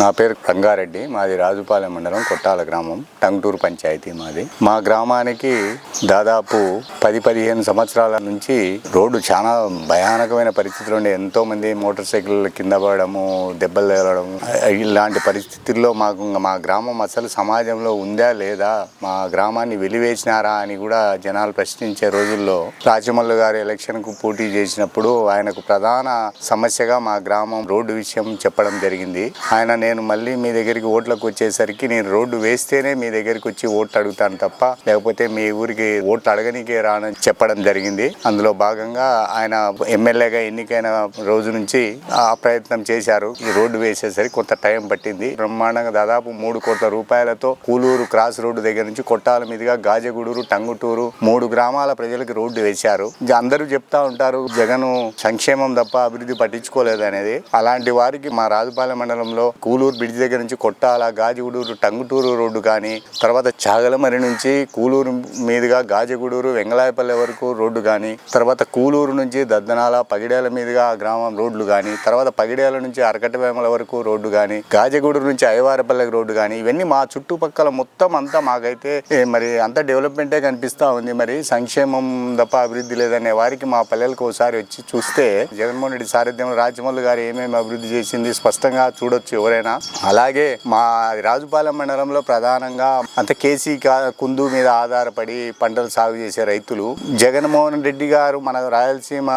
నా పేరు రంగారెడ్డి మాది రాజుపాలెం మండలం కొట్టాల గ్రామం టంగుటూరు పంచాయతీ మాది. మా గ్రామానికి దాదాపు పది పదిహేను సంవత్సరాల నుంచి రోడ్డు చాలా భయానకమైన పరిస్థితులు ఉండే. ఎంతో మంది మోటార్ సైకిల్ కింద పడడము దెబ్బలు తగలడం ఇలాంటి పరిస్థితుల్లో మాకు మా గ్రామం అసలు సమాజంలో ఉందా లేదా మా గ్రామాన్ని వెలివేసినారా అని కూడా జనాలు ప్రశ్నించే రోజుల్లో రాజమల్లు గారు ఎలక్షన్కు పోటీ చేసినప్పుడు ఆయనకు ప్రధాన సమస్యగా మా గ్రామం రోడ్డు విషయం చెప్పడం జరిగింది. ఆయన నేను మళ్ళీ మీ దగ్గరికి ఓట్లకు వచ్చేసరికి నేను రోడ్డు వేస్తేనే మీ దగ్గరికి వచ్చి ఓట్లు అడుగుతాను తప్ప లేకపోతే మీ ఊరికి ఓట్లు అడగనికే రానని చెప్పడం జరిగింది. అందులో భాగంగా ఆయన ఎమ్మెల్యేగా ఎన్నికైన రోజు నుంచి ఆ ప్రయత్నం చేశారు. ఈ రోడ్డు వేసేసరికి కొంత టైం పట్టింది. బ్రహ్మాండంగా దాదాపు మూడు కోట్ల రూపాయలతో కూలూరు క్రాస్ రోడ్డు దగ్గర నుంచి కొట్టాల మీదుగా గాజగూడూరు టంగుటూరు మూడు గ్రామాల ప్రజలకు రోడ్డు వేశారు. అందరూ చెప్తా ఉంటారు జగన్ సంక్షేమం తప్ప అభివృద్ధి పట్టించుకోలేదు అనేది అలాంటి వారికి మా రాజుపాలెం మండలంలో కూలూరు బ్రిడ్జ్ దగ్గర నుంచి కొట్టాల గాజిగూడూరు టంగుటూరు రోడ్డు కానీ తర్వాత చాగలమరి నుంచి కూలూరు మీదుగా గాజగూడూరు వెంగళాయపల్లి వరకు రోడ్డు కానీ తర్వాత కూలూరు నుంచి దద్దనాల పగిడేల మీదుగా ఆ గ్రామం రోడ్లు కానీ తర్వాత పగిడేల నుంచి అరకటవేమల వరకు రోడ్డు కానీ గాజిగూడూరు నుంచి అయ్యవారపల్లె రోడ్డు కానీ ఇవన్నీ మా చుట్టుపక్కల మొత్తం అంతా మాకైతే మరి అంత డెవలప్మెంటే కనిపిస్తూ ఉంది. మరి సంక్షేమం తప్ప అభివృద్ధి లేదనే వారికి మా పల్లెలకు ఒకసారి వచ్చి చూస్తే జగన్మోహన్ రెడ్డి సారథ్యంలో రాజమౌళి గారు ఏమేమి అభివృద్ధి చేసింది స్పష్టంగా చూడొచ్చు ఎవరైనా అలాగే మా రాజుపాలెం మండలంలో ప్రధానంగా అంత కేసీ కుందు మీద ఆధారపడి పంటలు సాగు చేసే రైతులు. జగన్మోహన్ రెడ్డి గారు మన రాయలసీమ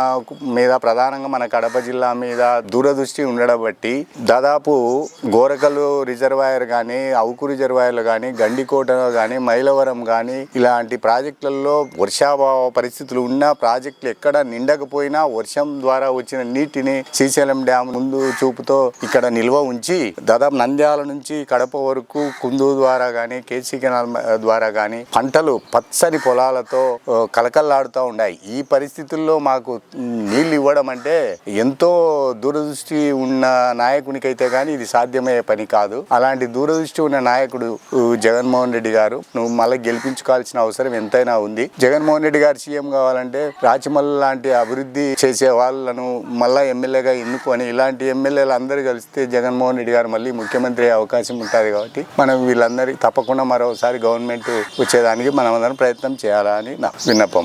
మీద ప్రధానంగా మన కడప జిల్లా మీద దూరదృష్టి ఉండడం బట్టి దాదాపు గోరకలు రిజర్వాయర్ కానీ అవుకు రిజర్వాయర్లు కానీ గండికోటలో కానీ మైలవరం కానీ ఇలాంటి ప్రాజెక్టులలో వర్షాభావ పరిస్థితులు ఉన్న ప్రాజెక్టులు ఎక్కడ నిండకపోయినా వర్షం ద్వారా వచ్చిన నీటిని శ్రీశైలం డ్యామ్ ముందు చూపుతో ఇక్కడ నిల్వ ఉంచి దాదాపు నంద్యాల నుంచి కడప వరకు కుందు ద్వారా కానీ కేసీ కెనాల్ ద్వారా కానీ పంటలు పచ్చని పొలాలతో కలకల్లాడుతూ ఉన్నాయి ఈ పరిస్థితుల్లో మాకు నీళ్ళు ఇవ్వడం అంటే ఎంతో దూరదృష్టి ఉన్న నాయకునికైతే కానీ ఇది సాధ్యమయ్యే పని కాదు. అలాంటి దూరదృష్టి ఉన్న నాయకుడు జగన్మోహన్ రెడ్డి గారు నువ్వు మళ్ళీ గెలిపించుకోవాల్సిన అవసరం ఎంతైనా ఉంది. జగన్మోహన్ రెడ్డి గారు సీఎం కావాలంటే రాచమల్లి లాంటి అభివృద్ధి చేసే వాళ్ళను మళ్ళీ ఎమ్మెల్యేగా ఎన్నుకొని ఇలాంటి ఎమ్మెల్యేలు అందరూ కలిస్తే జగన్మోహన్ రెడ్డి గారు మళ్ళీ ముఖ్యమంత్రి అవకాశం ఉంటుంది కాబట్టి మనం వీళ్ళందరికీ తప్పకుండా మరోసారి గవర్నమెంట్ వచ్చేదానికి మనం అందరం ప్రయత్నం చేయాలని నా విన్నపం.